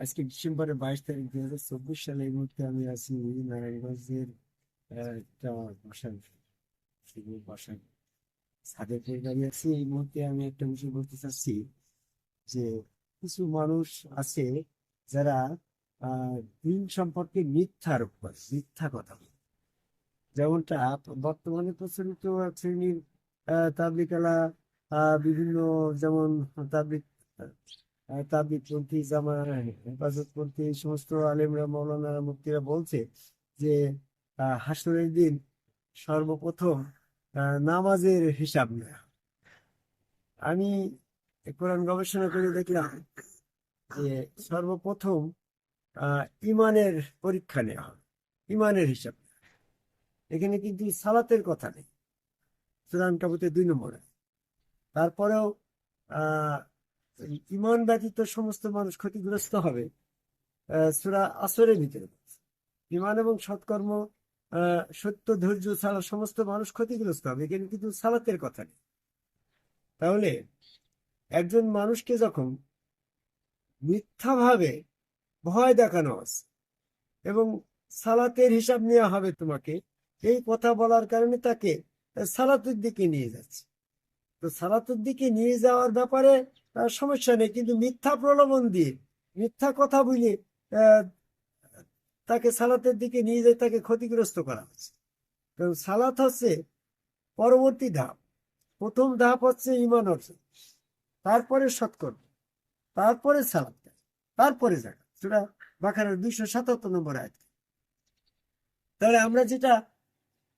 আজকে ডিসেম্বরের বাইশ তারিখ দুই হাজার চব্বিশ সালে এই মুহূর্তে আমি আছি নারায়ণগঞ্জের একটা বাসার বাসার ছাদে পড়ে আছি এই মুহূর্তে আমি একটা বিষয় বলতে চাচ্ছি যে কিছু মানুষ আছে যারা দিন সম্পর্কে মিথ্যা আরোপ করে মিথ্যা কথা যেমনটা বর্তমানে প্রচলিত শ্রেণির তাবলিকালা বিভিন্ন, যেমন তাবলিক আহ, তাবলিগপন্থী জামা হেফাজতপন্থী এই সমস্ত আলেমরা মৌলানারা মুক্তিরা বলছে যে হাসরের দিন সর্বপ্রথম নামাজের হিসাব নেওয়া আমি কোরআন গবেষণা করে দেখলাম যে সর্বপ্রথম ইমানের পরীক্ষা নেওয়া হবে ইমানের হিসাব এখানে কিন্তু সালাতের কথা নেই। সুরান কাবুতে দুই নম্বরে। তারপরেও আহ ইমান ব্যতীত সমস্ত মানুষ ক্ষতিগ্রস্ত হবে সূরা আসরের ভিতরে। ইমান এবং সৎকর্ম সত্য, ধৈর্য ছাড়া সমস্ত মানুষ ক্ষতিগ্রস্ত হবে। এখানে কিন্তু সালাতের কথা নেই। তাহলে একজন মানুষকে যখন মিথ্যাভাবে ভয় দেখানো আছে এবং সালাতের হিসাব নেওয়া হবে তোমাকে, এই কথা বলার কারণে তাকে সালাতের দিকে নিয়ে যাচ্ছে। তো সালাতের দিকে নিয়ে যাওয়ার ব্যাপারে সমস্যা নেই, কিন্তু মিথ্যা প্রলোভন দিয়ে, মিথ্যা কথা বলে তাকে সালাতের দিকে নিয়ে যায় তাকে ক্ষতিগ্রস্ত করা হচ্ছে কারণ সালাত হচ্ছে পরবর্তী ধাপ। প্রথম ধাপ হচ্ছে ইমান অর্জন। তারপরে সৎকর্ম, তারপরে সালাত তারপরে জায়গা সেটা বাখারের দুইশো সাতাত্তর নম্বর আয়াত। তাহলে আমরা যেটা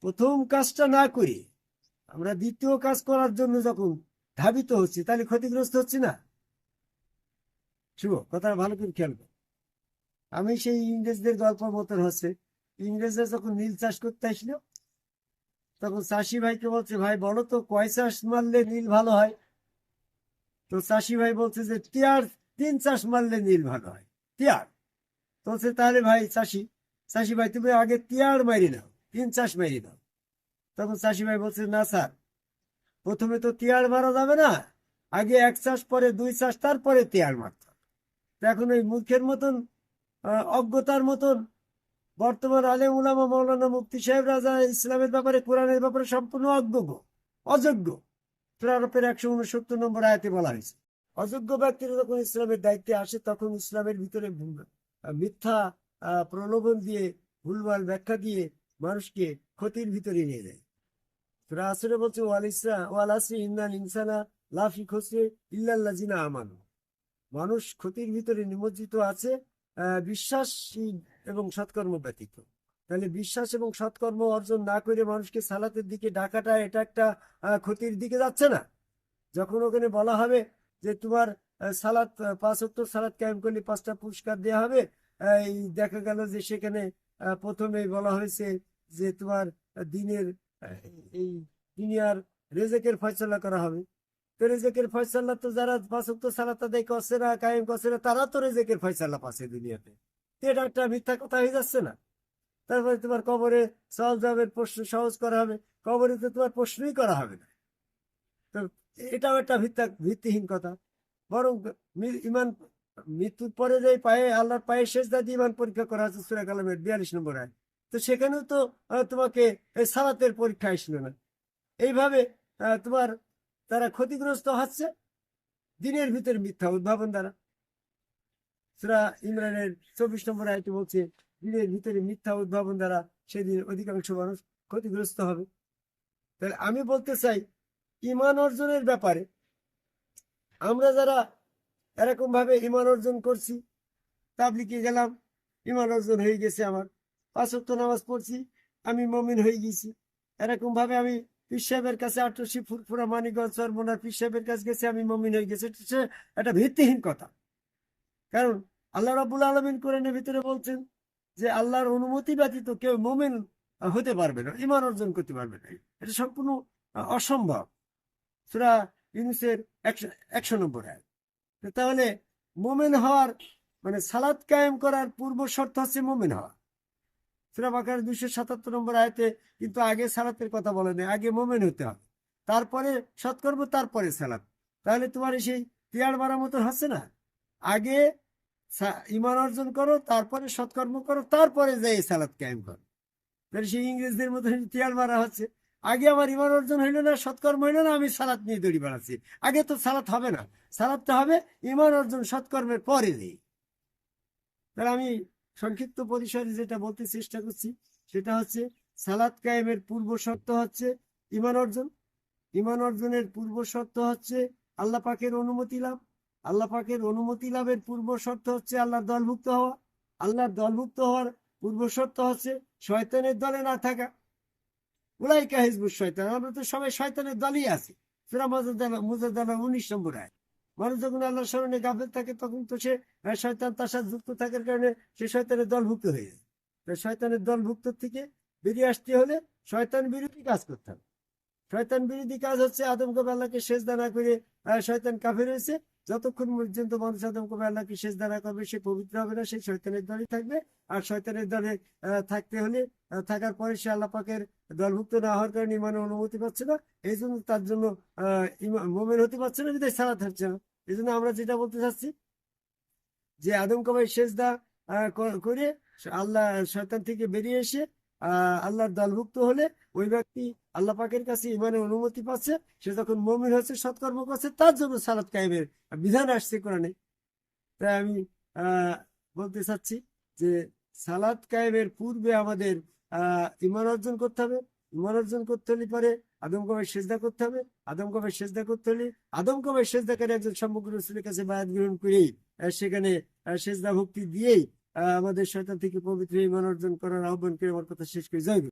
প্রথম কাজটা না করি, আমরা দ্বিতীয় কাজ করার জন্য যখন ধাবিত হচ্ছি, তাহলে ক্ষতিগ্রস্ত হচ্ছি না। শুভ কথা ভালো করে খেয়াল করো। আমি সেই ইংরেজদের গল্প মতন হচ্ছে। ইংরেজরা যখন নীল চাষ করতে আসলো, তখন চাষি ভাইকে বলছে, ভাই, বলো তো, কয় চাষ মারলে নীল ভালো হয়? তো চাষি ভাই বলছে যে, টিয়ার তিন চাষ মারলে নীল ভালো হয়। টিয়ার। বলছে, তাহলে ভাই, চাষি চাষি ভাই, তুমি আগে টিয়ার মারি নাও, তিন চাষ মারি নাও। তখন চাষি ভাই বলছে, না, স্যার প্রথমে তো তিয়ার মারা যাবে না, আগে এক চাষ, পরে দুই চাষ, তারপরে তিয়ার মারতে হবে। এখন ওই মূর্খের মতন অজ্ঞতার মতন বর্তমান আলেম উলামা মৌলানা মুফতি সাহেব রাজা ইসলামের ব্যাপারে, কোরআনের ব্যাপারে সম্পূর্ণ অজ্ঞ, অযোগ্য। প্রারপের একশো উনসত্তর নম্বর আয়াতে বলা হয়েছে, অযোগ্য ব্যক্তিরা যখন ইসলামের দায়িত্বে আসে, তখন ইসলামের ভিতরে মিথ্যা প্রলোভন দিয়ে, ভুলভাল ব্যাখ্যা দিয়ে মানুষকে ক্ষতির ভিতরে নিয়ে যায়। সুরা বলছে ওয়াল ইসরা ওয়াল আসরি ইন্নাল ইনসানা লাফি খসরে ইল্লাল্লাজিনা আমানু। মানুষ ক্ষতির ভিতরে নিমজ্জিত আছে বিশ্বাসী এবং সৎকর্ম ব্যতীত। তাহলে বিশ্বাস এবং সৎকর্ম অর্জন না করে মানুষকে সালাতের দিকে ডাকাটা এটা একটা ক্ষতির দিকে যাচ্ছে না। যখন ওখানে বলা হবে যে তোমার সালাত আহ, পাঁচ উত্তর সালাত কায়েম করলে পাঁচটা পুরস্কার দেওয়া হবে এই দেখা গেল যে সেখানে আহ, প্রথমেই বলা হয়েছে যে তোমার দিনের এই দুনিয়ার রেজেকের ফয়সলা করা হবে। তো রেজেকের ফয়সালা তো যারা পাঁচক্ত সালাত আদায় করছে না, কায়েম করছে না, তারা তো রেজেকের ফয়সালা পাচ্ছে দুনিয়াতে। এটা একটা মিথ্যা কথা হয়ে যাচ্ছে না। তারপরে তোমার কবরে সহজ জবাবের প্রশ্ন সহজ করা হবে, কবরে তো তোমার প্রশ্নই করা হবে না। তো এটাও একটা ভিত্তা, ভিত্তিহীন কথা। বরং ইমান, মৃত্যুর পরে যে পায়ে, আল্লাহর পায়ে শেষ দাদি ইমান পরীক্ষা করা হচ্ছে সুরা কালামের বিয়াল্লিশ নম্বর আয় তো সেখানেও তো তোমাকে সালাতের পরীক্ষা আসলো না। এইভাবে তোমার, তারা ক্ষতিগ্রস্ত হচ্ছে দিনের ভিতরে মিথ্যা উদ্ভাবন দ্বারা। সুরা ইমরানের চব্বিশ নম্বর আয়টি বলছে, দিনের ভিতরে মিথ্যা উদ্ভাবন দ্বারা সেদিন অধিকাংশ মানুষ ক্ষতিগ্রস্ত হবে। তাহলে আমি বলতে চাই ইমান অর্জনের ব্যাপারে আমরা যারা এরকম ভাবে ইমান অর্জন করছি তাবলিকে গেলাম ইমান অর্জন হয়ে গেছে আমার। পাঁচ নামাজ পড়ছি, আমি মমিন হয়ে গেছি। এরকম ভাবে আমি পীর সাহেবের কাছে আটশি ফুরফুরা, মানিকগঞ্জ সরমনার পীর সাহেবের কাছে গেছে, আমি মমিন হয়ে গেছি। এটা একটা ভিত্তিহীন কথা। কারণ আল্লাহ রাবুল আলমিন কোরআনের ভিতরে বলছেন যে আল্লাহর অনুমতি ব্যতীত কেউ মমিন হতে পারবে না ইমান অর্জন করতে পারবে না। এটা সম্পূর্ণ অসম্ভব। সুরা ইউনুসের একশো নম্বর। তো তাহলে মোমেন হওয়ার মানে সালাদ কায়েম করার পূর্ব শর্ত হচ্ছে মোমেন হওয়া। সুরা বাকার দুইশো সাতাত্তর নম্বর আয়তে, কিন্তু আগে সালাতের কথা বলে নেই, আগে মোমেন হতে হবে। তারপরে সৎকর্ম তারপরে সালাত। তাহলে তোমার সেই তিয়ার মারা মতো হচ্ছে না? আগে ইমান অর্জন করো, তারপরে সৎকর্ম করো, তারপরে যাই সালাদ কায়েম করো। তাহলে সেই ইংরেজদের মতো টিয়ার মারা হচ্ছে। আগে আমার ইমান অর্জন হইল না সৎকর্ম হইল না, আমি সালাদ নিয়ে দড়ি বাড়াচ্ছি আগে তো সালাত হবে না। সালাদটা হবে ইমান অর্জন সৎকর্মের পরে নেই তাহলে আমি সংক্ষিপ্ত পরিসরে যেটা বলতে চেষ্টা করছি, সেটা হচ্ছে সালাদ কায়েমের পূর্ব শর্ত হচ্ছে ইমান অর্জন। ইমান অর্জনের পূর্ব শর্ত হচ্ছে আল্লাহ পাকের অনুমতি লাভ। আল্লাহ পাকের অনুমতি লাভের পূর্ব শর্ত হচ্ছে আল্লাহর দলভুক্ত হওয়া। আল্লাহর দলভুক্ত হওয়ার পূর্ব শর্ত হচ্ছে শয়তানের দলে না থাকা। উলাইকা হিজবুর শয়তান, আমরা তো সবাই শয়তানের দলই আছি। মুজাদ্দালা উনিশ নম্বর আয় মানুষ যখন আল্লাহর স্মরণে গাফেল থাকে, তখন তো সে শয়তান তার সাথে যুক্ত থাকার কারণে সে শয়তানের দলভুক্ত হয়ে যায়। শয়তানের দলভুক্ত থেকে বেরিয়ে আসতে হলে শয়তান বিরোধী কাজ করতে হবে। শয়তান বিরোধী কাজ হচ্ছে আদম আল্লাহকে শেষ দানা করে শয়তান কাফের হয়েছে। যতক্ষণ পর্যন্ত মানুষ আদম কবে আল্লাহকে শেষ দানা করবে সে পবিত্র হবে না সে শয়তানের দলে থাকবে। আর শয়তানের দলে থাকতে হলে থাকার পরে সে আল্লাহ পাকের দলভুক্ত না হওয়ার কারণে ইমানের অনুমতি পাচ্ছে না। এই জন্য তার জন্য মোমেন হতে পারছে না বিদায় সালাত হচ্ছে না। এই জন্য আমরা যেটা বলতে চাচ্ছি যে আদম শেষদা আহ, করে আল্লাহ শয়তান থেকে বেরিয়ে এসে আল্লাহর দলভুক্ত হলে ওই ব্যক্তি আল্লাহ পাকের কাছে ইমানের অনুমতি পাচ্ছে সে যখন মমিন হচ্ছে সৎকর্ম করছে তার জন্য সালাদ কায়েমের বিধান আসছে কোরআনে। তাই আমি বলতে চাচ্ছি যে সালাদ কায়েমের পূর্বে আমাদের আহ, ইমান অর্জন করতে হবে। ইমান অর্জন করতে হলে পরে আদম কবে সেজদা করতে হবে। আদম কবে সেজদা করতে হলে আদম কবে সেজদাকারী একজন সমগ্র রসুলের কাছে বায়াত গ্রহণ করেই সেখানে সেজদা ভক্তি দিয়েই আমাদের শয়তান থেকে পবিত্র ইমান অর্জন করার আহ্বান করে আমার কথা শেষ করে। যাইবে